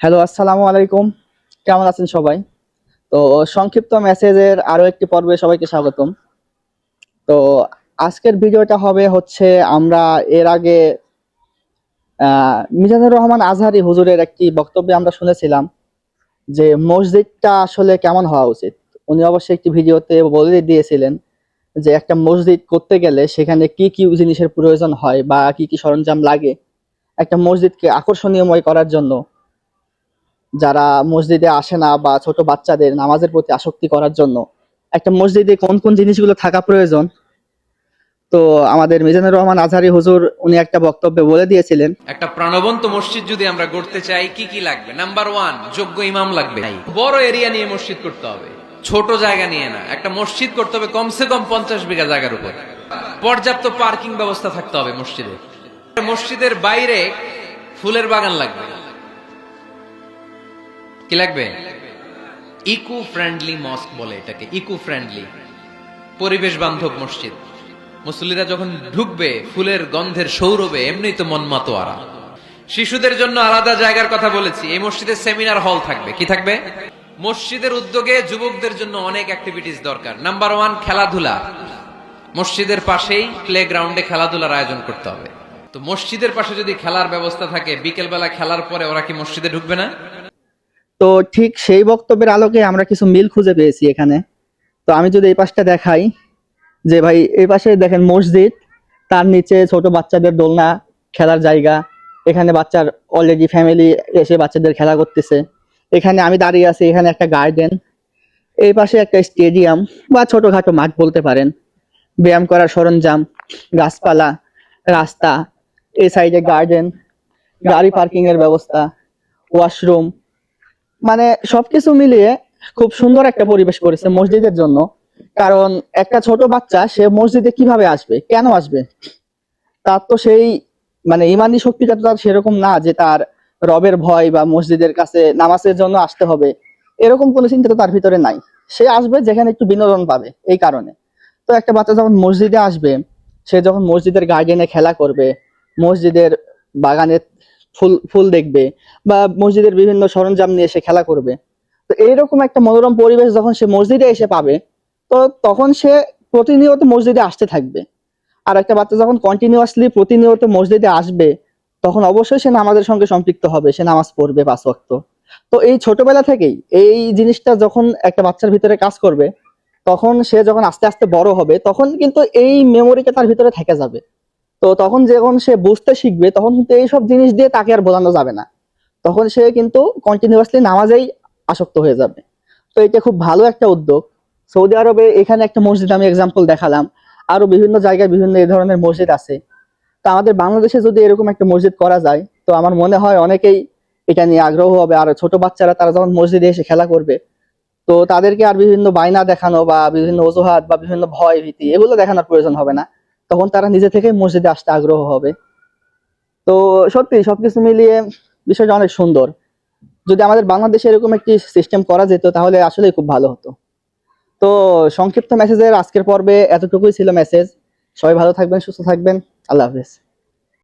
Hello আসসালামু আলাইকুম। কেমন আছেন সবাই? তো, সংক্ষিপ্ত মেসেজের আরও একটি পর্বে সবাইকে স্বাগতম। তো, আজকের ভিডিওটা হবে হচ্ছে আমরা এর আগে মিজানুর রহমান আজহারি হুজুরের একটি বক্তব্যে আমরা শুনেছিলাম যে মসজিদটা আসলে কেমন হওয়া উচিত। উনি অবশ্যই একটি ভিডিওতে বলে দিয়েছিলেন যে একটা মসজিদ করতে গেলে সেখানে কি কি জিনিসের প্রয়োজন হয় বা কি কি সরঞ্জাম লাগে। একটা মসজিদকে আকর্ষণীয়ময় করার জন্য যারা মসজিদে আসে না বা ছোট বাচ্চাদের নামাজের প্রতি আসক্তি করার জন্য, একটা মসজিদে কোন কোন জিনিসগুলো থাকা প্রয়োজন? তো আমাদের মিজানুর রহমান আজহারি হুজুর, উনি একটা বক্তব্যে বলে দিয়েছিলেন। একটা প্রাণবন্ত মসজিদ যদি আমরা গড়তে চাই, কি কি লাগবে? নাম্বার ওয়ান যোগ্য ইমাম লাগবে। বড় এরিয়া নিয়ে মসজিদ করতে হবে। ছোট জায়গা নিয়ে না। একটা মসজিদ করতে হবে কমসে কম পঞ্চাশ বিঘা জায়গার উপর। পর্যাপ্ত পার্কিং ব্যবস্থা থাকতে হবে মসজিদে। মসজিদের বাইরে ফুলের বাগান লাগবে। কি লাগবে? ইকো ফ্রেন্ডলি মস্ক বলে এটাকে ইকো ফ্রেন্ডলি পরিবেশ বান্ধব মসজিদ। মুসল্লিরা যখন ঢুকবে, ফুলের গন্ধের সৌরভে, এমনি তো মন মাতোয়ারা। শিশুদের জন্য আলাদা জায়গার কথা বলেছি, এই মসজিদে সেমিনার হল থাকবে। কি থাকবে? মসজিদের উদ্যোগে যুবকদের জন্য অনেক অ্যাক্টিভিটিস দরকার। নাম্বার ওয়ান খেলাধুলা। মসজিদের পাশেই প্লে গ্রাউন্ডে খেলাধুলার আয়োজন করতে হবে। তো মসজিদের পাশে যদি খেলার ব্যবস্থা থাকে বিকেল বেলা খেলার পরে ওরা কি মসজিদে ঢুকবে না? তো ঠিক সেই বক্তব্যের আলোকে আমরা কিছু মিল খুঁজে পেয়েছি এখানে। তো আমি যদি এই পাশটা দেখাই, যে ভাই এই পাশে দেখেন মসজিদ, তার নিচে ছোট বাচ্চাদের দোলনা খেলার জায়গা, এখানে বাচ্চার অলরেডি ফ্যামিলি এসে বাচ্চাদের খেলা করতেছে। এখানে আমি দাঁড়িয়ে আছি, এখানে একটা গার্ডেন এই পাশে একটা স্টেডিয়াম বা ছোটখাটো মাঠ বলতে পারেন। ব্যায়াম করার সরঞ্জাম, গাছপালা, রাস্তা, এই সাইডে গার্ডেন গাড়ি পার্কিং এর ব্যবস্থা ওয়াশরুম মানে সবকিছু মিলিয়ে খুব সুন্দর একটা পরিবেশ করেছে মসজিদের জন্য। কারণ একটা ছোট বাচ্চা, সে মসজিদে কীভাবে আসবে? কেন আসবে? তার তো সেই মানে ইমানি শক্তিটা তো তার সেরকম না যে তার রবের ভয় বা মসজিদের কাছে নামাজের জন্য আসতে হবে। এরকম কোনো চিন্তা তো তার ভিতরে নাই। সে আসবে যেখানে একটু বিনোদন পাবে, এই কারণে। তো একটা বাচ্চা যখন মসজিদে আসবে, সে যখন মসজিদের গার্ডেনে খেলা করবে, মসজিদের বাগানে ফুল ফুল দেখবে বা মসজিদের বিভিন্ন সরঞ্জাম নিয়ে সে খেলা করবে। তো এইরকম একটা মনোরম পরিবেশ যখন সে মসজিদে এসে পাবে, তো তখন সে প্রতিনিয়ত মসজিদে আসতে থাকবে। আর একটা বাচ্চা যখন কন্টিনিউয়াসলি প্রতিনিয়ত মসজিদে আসবে, তখন অবশ্যই সে নামাজের সঙ্গে সম্পৃক্ত হবে, সে নামাজ পড়বে পাঁচ ওয়াক্ত। তো এই ছোটবেলা থেকেই এই জিনিসটা যখন একটা বাচ্চার ভিতরে কাজ করবে, তখন সে যখন আস্তে আস্তে বড় হবে, তখন কিন্তু এই মেমোরিটা তার ভিতরে থেকে যাবে। তো তখন যখন সে বুঝতে শিখবে, তখন কিন্তু এইসব জিনিস দিয়ে তাকে আর বোঝানো যাবে না। তখন সে কিন্তু কন্টিনিউয়াসলি নামাজেই আসক্ত হয়ে যাবে। তো এটা খুব ভালো একটা উদ্যোগ। সৌদি আরবে এখানে একটা মসজিদ আমি এক্সাম্পল দেখালাম। আরও বিভিন্ন জায়গায় বিভিন্ন এই ধরনের মসজিদ আছে। তো আমাদের বাংলাদেশে যদি এরকম একটা মসজিদ করা যায়, তো আমার মনে হয় অনেকেই এটা নিয়ে আগ্রহ হবে। আর ছোট বাচ্চারা, তারা যখন মসজিদে এসে খেলা করবে, তো তাদেরকে আর বিভিন্ন বায়না দেখানো বা বিভিন্ন অজুহাত বা বিভিন্ন ভয় ভীতি এগুলো দেখানোর প্রয়োজন হবে না। তখন তারা নিজে থেকে মসজিদে আসতে আগ্রহ হবে। তো সত্যি সবকিছু মিলিয়ে বিষয়টা অনেক সুন্দর। যদি আমাদের বাংলাদেশে এরকম একটি সিস্টেম করা যেত, তাহলে আসলে খুব ভালো হতো। তো সংক্ষিপ্ত মেসেজের আজকের পর্বে এতটুকুই ছিল মেসেজ সবাই ভালো থাকবেন, সুস্থ থাকবেন। আল্লাহ হাফেজ।